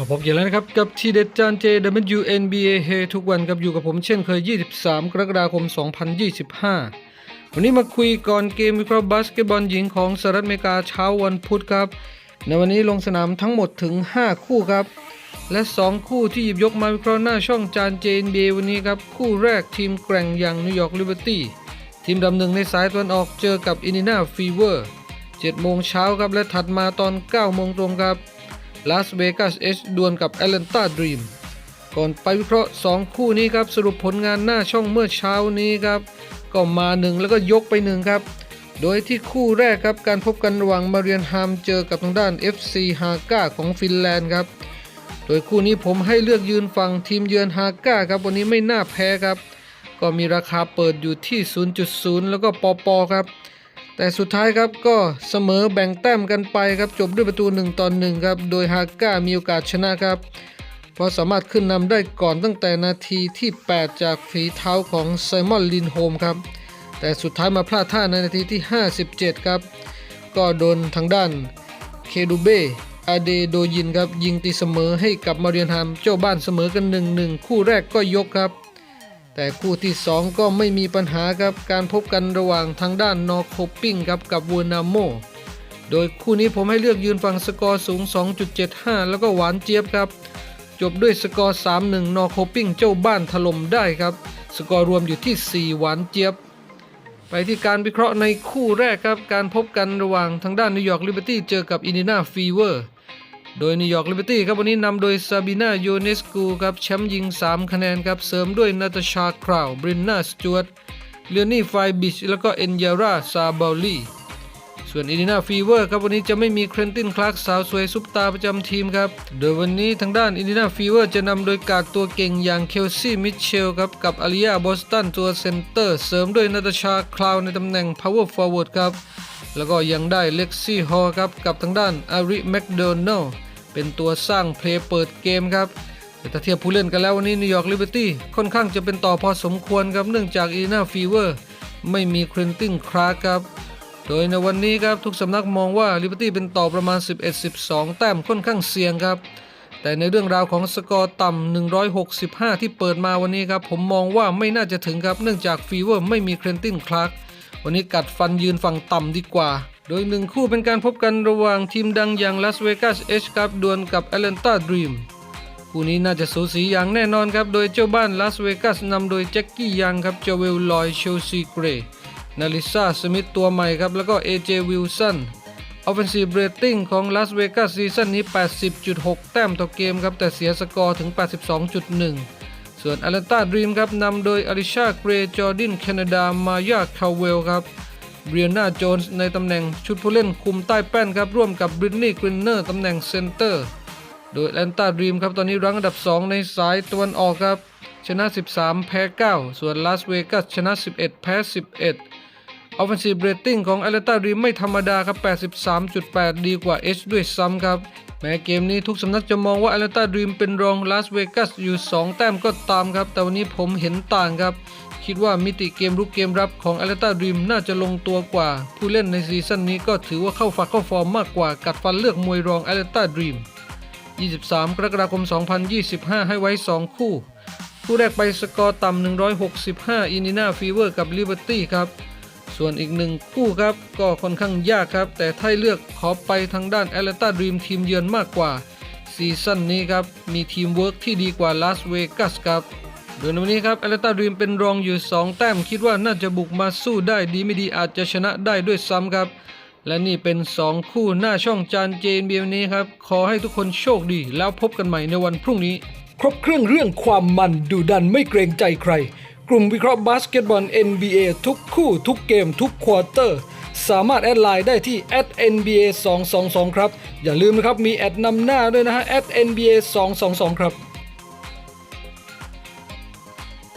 มาพบกันแล้วนะครับ กับทีเด็ดจานเจ WNBA เฮทุกวันครับอยู่กับผมเช่นเคย 23 กรกฎาคม 2025 วันนี้มาคุยก่อนเกมวิเคราะห์บาสเกตบอลหญิงของสหรัฐอเมริกาเช้าวันพุธครับ ในวันนี้ลงสนามทั้งหมดถึง 5 คู่ครับ และ 2 คู่ที่หยิบยกมาวิเคราะห์หน้าช่องจานเจ NBA วันนี้ครับ คู่แรกทีมแกร่งอย่างนิวยอร์กลิเบอร์ตี้ทีมดำหนึ่งในสายตะวันออกเจอกับอินดินาฟีเวอร์7โมงเช้าครับและถัดมาตอน 9 โมงตรงครับ ลาสเวกัสเอชดวลกับแอตแลนตาดรีมก่อนไปวิเคราะห์ 2 คู่นี้ครับ สรุปผลงานหน้าช่องเมื่อเช้านี้ครับ ก็มาหนึ่งแล้วก็ยกไปหนึ่งครับ โดยที่คู่แรกครับ การพบกันระหว่างมาเรียนฮามเจอกับทางด้าน FC ฮาก้าของฟินแลนด์ครับ โดยคู่นี้ผมให้เลือกยืนฝั่งทีมเยือนฮาก้าครับวันนี้ไม่น่าแพ้ครับ ก็มีราคาเปิดอยู่ที่ 0.0 แล้วก็ปอปอครับ แต่สุดท้ายครับก็เสมอแบ่งแต้มกันไปครับจบด้วยประตู1ต่อ1ครับโดยฮาก้ามีโอกาสชนะครับเพราะสามารถขึ้นนำได้ก่อนตั้งแต่นาทีที่ 8 จากฝีเท้าของไซมอนลินโฮมครับแต่สุดท้ายมาพลาดท่าในนาทีที่ 57 ครับ ก็โดนทางด้านเคดูเบอาเดโดยินครับยิงตีเสมอให้กับมาเรียนฮามเจ้าบ้านเสมอกัน 1-1 คู่แรกก็ยกครับ แต่คู่ที่ 2 ก็ไม่มีปัญหาครับการพบกันระหว่างทางด้านนอโคปิ้งครับกับวูนาโมโดยคู่นี้ผมให้เลือกยืนฝั่งสกอร์สูง 2.75 แล้วก็หวานเจี๊ยบครับ จบด้วยสกอร์ 3-1 นอโคปิ้งเจ้าบ้านถล่มได้ครับ สกอร์รวมอยู่ที่ 4 หวานเจี๊ยบ ไปที่การวิเคราะห์ในคู่แรกครับ การพบกันระหว่างทางด้านนิวยอร์กลิเบอร์ตี้เจอกับอินดินาฟีเวอร์ โดยนิวยอร์กลิเบอร์ตี้ครับวันนี้นำโดยซาบินาโยเนสกูครับแชมป์ยิง 3 คะแนนครับเสริมด้วยนาตาชาคราวบรินนาสจวตเลียนี่ไฟบิชแล้วก็เอ็นยาราซาบาลีส่วนอินดินาฟีเวอร์ครับวันนี้จะไม่มีเครนตินคลาร์กสาวสวยซุปตาประจำทีมครับ โดยวันนี้ทางด้านอินดินาฟีเวอร์จะนำโดยการดตัวเก่งอย่างเคลซี่มิเชลครับกับอาริยาบอสตันตัวเซนเตอร์ เสริมด้วยนาตาชาคราวในตำแหน่ง power forward ครับ แล้วก็ยังได้เล็กซี่ฮอลครับกับทางด้านอาริแมคโดนัล เป็นตัวสร้างเพลย์เปิดเกมครับแต่ถ้าเทียบผู้เล่นกันแล้ววันนี้นิวยอร์กลิเบอร์ตี้ค่อนข้างจะเป็นต่อพอสมควรครับเนื่องจากอีนาฟีเวอร์ไม่มีครินติงคราครับโดยในวันนี้ครับทุกสำนักมองว่าลิเบอร์ตี้เป็นต่อประมาณ 11-12 แต้มค่อนข้างเสี่ยงครับ แต่ในเรื่องราวของสกอร์ต่ำ 165 ที่เปิดมาวันนี้ครับ ผมมองว่าไม่น่าจะถึงครับ เนื่องจากฟีเวอร์ไม่มีเครนตินคลาร์กวันนี้กัดฟันยืนฝั่งต่ำดีกว่า โดยหนึ่งคู่เป็นการพบกันระหว่างทีมดังอย่างลาสเวกัสเอชครับดวลกับแอตแลนตาดรีมคู่นี้น่าจะสูสีอย่างแน่นอนครับ โดยเจ้าบ้านลาสเวกัสนำโดยแจ็คกี้ยังครับเจเวลลอยเชลซีเกรย์นาลิซาสมิธตัวใหม่ครับ แล้วก็เอเจวิลสัน Offensive Rating ของลาสเวกัสซีซั่นนี้ 80.6 แต้มต่อเกมครับ แต่เสียสกอร์ถึง 82.1 ส่วน a อ l แลนตาดรีมครับนำโดยอลิชาเกรย์จอร์ดินแคนาดามายาคาเวลครับ เบียนาโจนส์ในตำแหน่งชุดผู้เล่นคุมใต้แป้นครับร่วมกับบรินนี่กรินเนอร์ตำแหน่งเซนเตอร์ โดยแลนตาดรีมครับตอนนี้รั้งอันดับ 2 ในสายตะวันออกครับ ชนะ 13 แพ้ 9 ส่วนลาสเวกัสชนะ 11 แพ้ 11 Offensive Rating ของ a อ l แลนตาดรีมไม่ธรรมดาครับ 83.8 ดีกว่า H ด้วยซ้ำครับแม้เกมนี้ทุกสำนักจะมองว่า a อ l แลนตาดรีมเป็นรองลาสเวกัสอยู่ 2 แต้มก็ตามครับ แต่วันนี้ผมเห็นต่างครับ คิดว่ามิติเกมรุกเกมรับของอ l แลนตาดรีมน่าจะลงตัวกว่า ผู้เล่นในซีซั่นนี้ก็ถือว่าเข้าฝักเข้าฟอร์มมากกว่ากัดฟันเลือกมวยรองอ l แลนตาดรีม 23 กรกฎาคม 2025 ให้ไว้ 2 คู่ คู่แรกไปสกอร์ต่ำ 165 อินดินาฟีเวอร์กับลิเบอร์ตี้ครับ ส่วนอีกหนึ่งคู่ครับ ก็ค่อนข้างยากครับ แต่ถ้าเลือกขอไปทางด้านแอตแลนตาดรีมทีมเยือนมากกว่า ซีซั่นนี้ครับ มีทีมเวิร์กที่ดีกว่าลาสเวกัสครับ โดยในวันนี้ครับแอตแลนตาดรีมเป็นรองอยู่ 2 แต้มคิดว่าน่าจะบุกมาสู้ได้ดีไม่ดีอาจจะชนะได้ด้วยซ้ำครับ และนี่เป็น 2 คู่หน้าช่องจานเจนเบียนี้ครับ ขอให้ทุกคนโชคดีแล้วพบกันใหม่ในวันพรุ่งนี้ ครบเครื่องเรื่องความมันดุดันไม่เกรงใจใคร กลุ่มวิเคราะห์บาสเกตบอล NBA ทุกคู่ทุกเกมทุกควอเตอร์สสามารถแอดไลน์ได้ที่ @nba 2 2 2ครับ อย่าลืมนะครับมีแอดนำหน้าด้วยนะฮะ @nba 2 2 2ครับ